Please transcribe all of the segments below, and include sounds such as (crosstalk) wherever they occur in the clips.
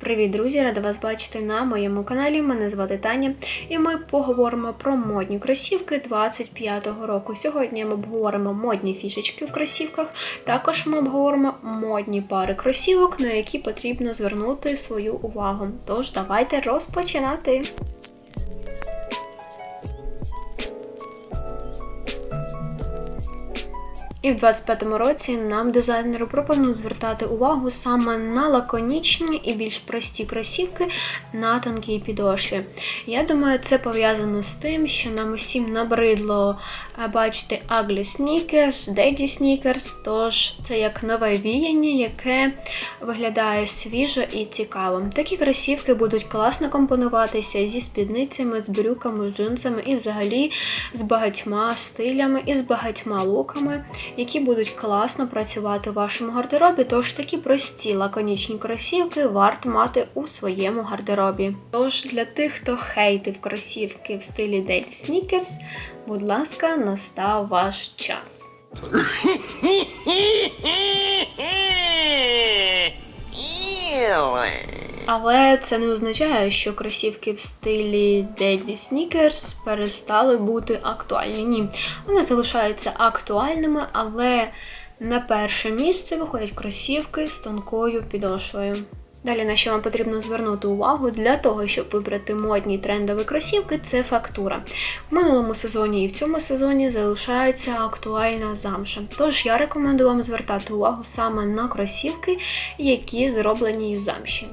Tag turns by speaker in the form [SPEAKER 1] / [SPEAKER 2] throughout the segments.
[SPEAKER 1] Привіт, друзі! Рада вас бачити на моєму каналі. Мене звати Таня, і ми поговоримо про модні кросівки 25-го року. Сьогодні ми обговоримо модні фішечки в кросівках. Також ми обговоримо модні пари кросівок, на які потрібно звернути свою увагу. Тож давайте розпочинати. І в 25-му році нам дизайнери пропонують звертати увагу саме на лаконічні і більш прості кросівки на тонкій підошві. Я думаю, це пов'язано з тим, що нам усім набридло е, бачити ugly sneakers, daddy sneakers, тож це як нове віяння, яке виглядає свіжо і цікаво. Такі кросівки будуть класно компонуватися зі спідницями, з брюками, з джинсами і взагалі з багатьма стилями і з багатьма луками які будуть класно працювати в вашому гардеробі. Тож такі прості лаконічні кросівки варто мати у своєму гардеробі. Тож для тих, хто хейтив кросівки в стилі Daily Sneakers, будь ласка, настав ваш час. (laughs) Але це не означає, що кросівки в стилі Daddy Sneakers перестали бути актуальні. Ні, вони залишаються актуальними, але на перше місце виходять кросівки з тонкою підошвою. Далі на що вам потрібно звернути увагу для того, щоб вибрати модні трендові кросівки, це фактура. В минулому сезоні і в цьому сезоні залишається актуальна замша. Тож я рекомендую вам звертати увагу саме на кросівки, які зроблені із замші.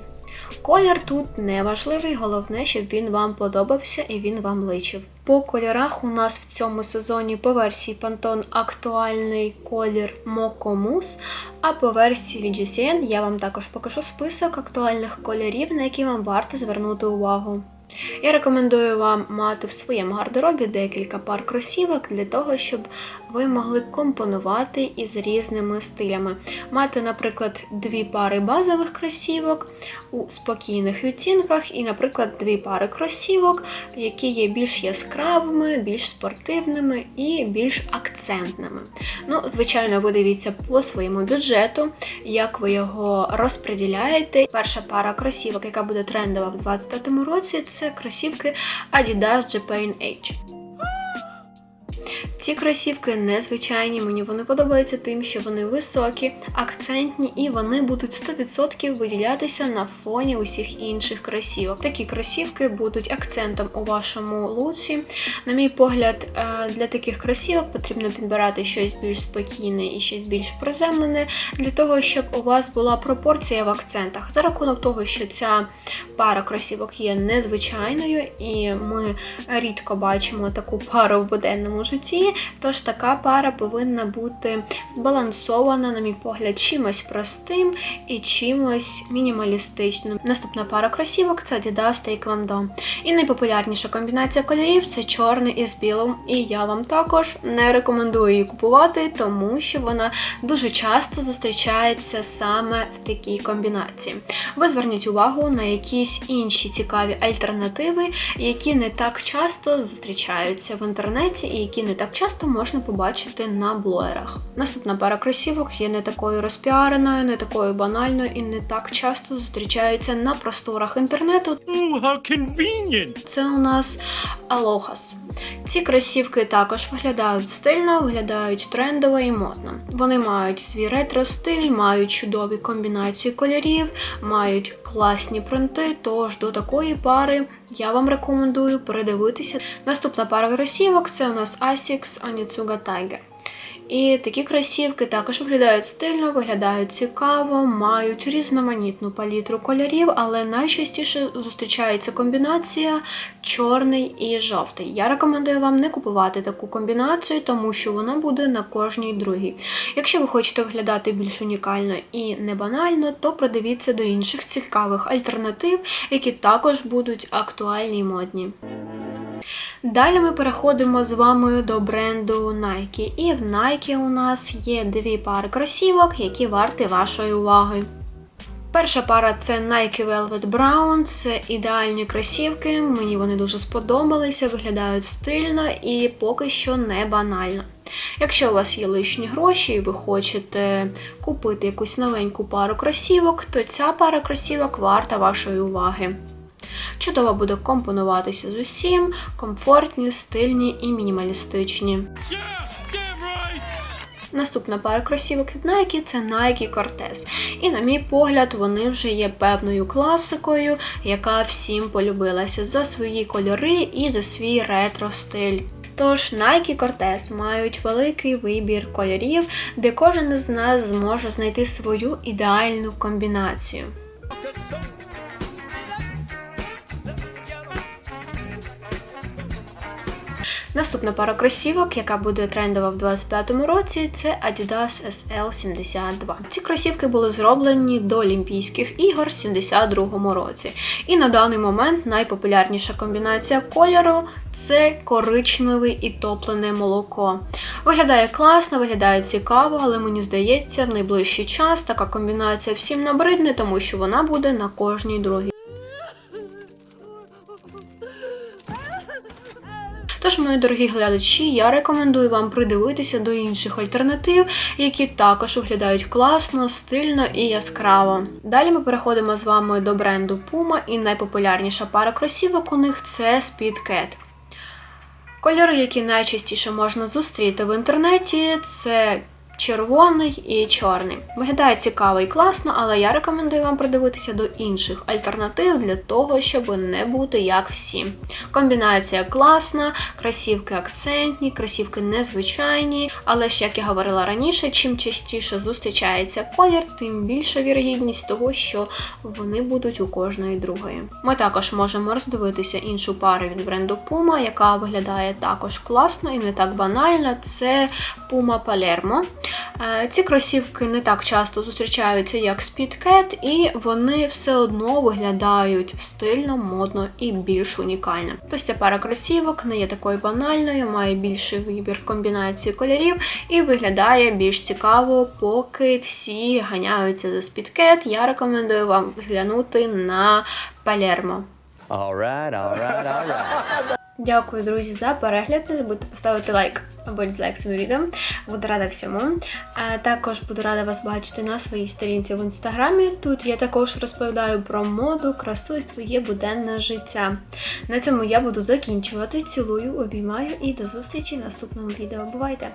[SPEAKER 1] Колір тут не важливий, головне, щоб він вам подобався і він вам личив. По кольорах у нас в цьому сезоні по версії Pantone актуальний колір Moco Mousse, а по версії від GCN я вам також покажу список актуальних кольорів, на які вам варто звернути увагу. Я рекомендую вам мати в своєму гардеробі декілька пар кросівок для того, щоб ви могли компонувати із різними стилями. Мати, наприклад, дві пари базових кросівок у спокійних відтінках, і, наприклад, дві пари кросівок, які є більш яскравими, більш спортивними і більш акцентними. Ну, звичайно, ви дивіться по своєму бюджету, як ви його розподіляєте. Перша пара кросівок, яка буде трендова в 2025 році, це кросівки Adidas Japan H. Ці кросівки незвичайні, мені вони подобаються тим, що вони високі, акцентні і вони будуть 100% виділятися на фоні усіх інших кросівок. Такі кросівки будуть акцентом у вашому луці. На мій погляд, е, для таких кросівок потрібно підбирати щось більш спокійне і щось більш приземлене, для того, щоб у вас була пропорція в акцентах. За рахунок того, що ця пара кросівок є незвичайною, і ми рідко бачимо таку пару в буденному житті. Тож така пара повинна бути збалансована, на мій погляд, чимось простим і чимось мінімалістичним. Наступна пара кросівок це Adidas Taekwondo. І найпопулярніша комбінація кольорів це чорний із білим. І я вам також не рекомендую її купувати, тому що вона дуже часто зустрічається саме в такій комбінації. Ви зверніть увагу на якісь інші цікаві альтернативи, які не так часто зустрічаються в інтернеті і які не так часто можна побачити на блогерах. Наступна пара кросівок є не такою розпіареною, не такою банальною і не так часто зустрічається на просторах інтернету.
[SPEAKER 2] Oh, how convenient!
[SPEAKER 1] Це у нас Алохас. Ці кросівки також виглядають стильно, виглядають трендово і модно. Вони мають свій ретро-стиль, мають чудові комбінації кольорів, мають класні принти. Тож до такої пари я вам рекомендую передивитися. Наступна пара кросівок це у нас Asics Onitsuga Tiger. І такі кросівки також виглядають стильно, виглядають цікаво, мають різноманітну палітру кольорів, але найчастіше зустрічається комбінація чорний і жовтий. Я рекомендую вам не купувати таку комбінацію, тому що вона буде на кожній другій. Якщо ви хочете виглядати більш унікально і не банально, то придивіться до інших цікавих альтернатив, які також будуть актуальні і модні. Далі ми переходимо з вами до бренду Nike. І в Nike у нас є дві пари кросівок, які варті вашої уваги. Перша пара це Nike Velvet Brown, це ідеальні кросівки. Мені вони дуже сподобалися, виглядають стильно і поки що не банально. Якщо у вас є лишні гроші і ви хочете купити якусь новеньку пару кросівок, то ця пара кросівок варта вашої уваги. Чудово буде компонуватися з усім, комфортні, стильні і мінімалістичні. Наступна пара кросівок від Nike це Nike Cortez. І, на мій погляд, вони вже є певною класикою, яка всім полюбилася за свої кольори і за свій ретро стиль. Тож Nike Cortez мають великий вибір кольорів, де кожен із нас зможе знайти свою ідеальну комбінацію. Наступна пара кросівок, яка буде трендова в 2025 році, це Adidas SL72. Ці кросівки були зроблені до Олімпійських ігор в 72-му році. І на даний момент найпопулярніша комбінація кольору це коричневий і топлене молоко. Виглядає класно, виглядає цікаво, але мені здається, в найближчий час така комбінація всім набридне, тому що вона буде на кожній другій. Тож, мої дорогі глядачі, я рекомендую вам придивитися до інших альтернатив, які також виглядають класно, стильно і яскраво. Далі ми переходимо з вами до бренду Puma, і найпопулярніша пара кросівок у них це Speed Cat. Кольори, які найчастіше можна зустріти в інтернеті, це червоний і чорний. Виглядає цікаво і класно, але я рекомендую вам придивитися до інших альтернатив для того, щоб не бути як всі. Комбінація класна, кросівки акцентні, кросівки незвичайні, але ж, як я говорила раніше, чим частіше зустрічається колір, тим більша вірогідність того, що вони будуть у кожної другої. Ми також можемо роздивитися іншу пару від бренду Puma, яка виглядає також класно і не так банально. Це Puma Palermo. Е, Ці кросівки не так часто зустрічаються, як Speed і вони все одно виглядають стильно, модно і більш унікально. Тобто ця пара кросівок не є такою банальною, має більший вибір комбінації кольорів і виглядає більш цікаво, поки всі ганяються за Speed Я рекомендую вам зглянути на Palermo.
[SPEAKER 3] Alright, alright, alright. (laughs)
[SPEAKER 1] Дякую, друзі, за перегляд. Не забудьте поставити лайк або дізлайк цьому відео. Буду рада всьому. Також буду рада вас бачити на своїй сторінці в інстаграмі. Тут я також розповідаю про моду, красу і своє буденне життя. На цьому я буду закінчувати. Цілую, обіймаю і до зустрічі в наступному відео. Бувайте!